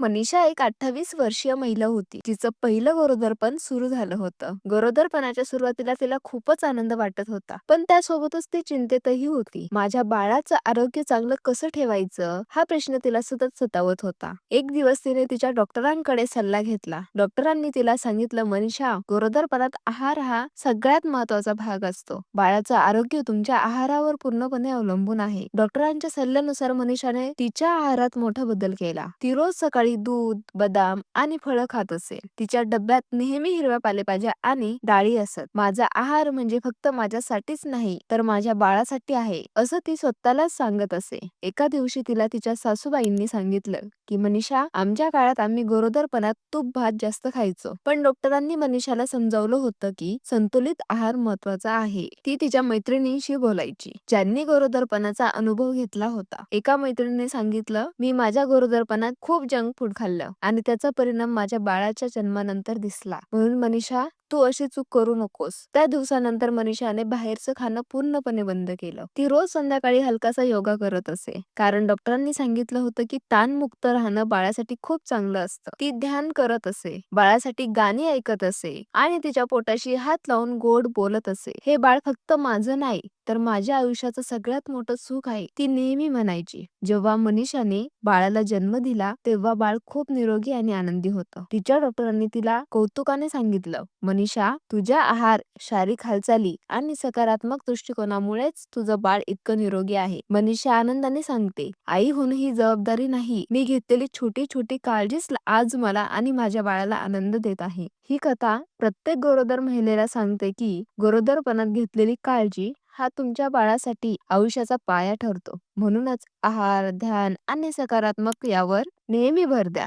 मनीषा एक 28 वर्षीय महिला होती. तिचं पहिलं गरोदरपण सुरू झालं होतं. गरोदरपणाच्या सुरुवातीला तिला खूपच आनंद वाटत होता. पण त्यासोबतच ती चिंतेतही होती. माझ्या बाळाचं आरोग्य चांगलं कसं ठेवायचं हा प्रश्न तिला सतत सतावत होता. एक दिवस तिने तिच्या डॉक्टरांकडे सल्ला घेतला. डॉक्टरांनी तिला सांगितलं मनीषा गरोदरपणात आहार हा सगळ्यात महत्त्वाचा भाग असतो. बाळाचं आरोग्य तुमच्या आहारावर पूर्णपणे अवलंबून आहे. डॉक्टरांच्या सल्ल्यानुसार मनीषाने तिच्या आहारात मोठा बदल केला. ती रोज सकाळी सकाळी दूध, बदाम आणि फळं खात असे. तिच्या डब्यात नेहमी हिरव्या पालेभाज्या आणि डाळी असत. माझा आहार म्हणजे फक्त माझ्यासाठीच नाही तर माझ्या बाळासाठी आहे असं ती स्वतःलाच सांगत असे. एका दिवशी तिला तिच्या सासूबाईंनी सांगितलं की मनीषा आमच्या काळात आम्ही गरोदरपणात तूप भात जास्त खायचो. पण डॉक्टरांनी मनीषाला समजावलं होतं की संतुलित आहार महत्त्वाचा आहे. ती तिच्या मैत्रिणींशी बोलायची ज्यांनी गरोदरपणाचा अनुभव घेतला होता. एका मैत्रिणीने सांगितलं मी माझ्या गरोदरपणात खूप जंक फूड खाल्लं आणि त्याचा परिणाम माझ्या बाळाच्या जन्मानंतर दिसला. म्हणून मनीषा तू अशी चूक करू नकोस. त्या दिवसानंतर मनीषाने बाहेरचं खाणं पूर्णपणे बंद केलं. ती रोज संध्याकाळी हलकासा योगा करत असे. कारण डॉक्टरांनी सांगितलं होतं की ताणमुक्त राहणं बाळासाठी खूप चांगलं असतं. ती ध्यान करत असे. बाळासाठी गाणी ऐकत असे आणि तिच्या पोटाशी हात लावून गोड बोलत असे. हे बाळ फक्त माझं नाही तर माझ्या आयुष्याचं सगळ्यात मोठं सुख आहे ती नेहमी म्हणायची. जेव्हा मनीषाने बाळाला जन्म दिला तेव्हा बाळ खूप निरोगी आणि आनंदी होतं. तिच्या डॉक्टरांनी तिला कौतुकाने सांगितलं मनीषा तुझ्या आहार, शारीरिक हालचाली आणि सकारात्मक दृष्टिकोनामुळेच तुझं बाळ इतकं निरोगी आहे. मनीषा आनंदाने सांगते आई होणं ही जबाबदारी नाही मी घेतलेली छोटी छोटी काळजीच आज मला आणि माझ्या बाळाला आनंद देत आहे. ही कथा प्रत्येक गरोदर महिलेला सांगते की गरोदरपणात घेतलेली काळजी हा तुमच्या बाळासाठी आयुष्याचा पाया ठरतो. म्हणूनच आहार, ध्यान आणि सकारात्मक यावर नेहमी भर द्या.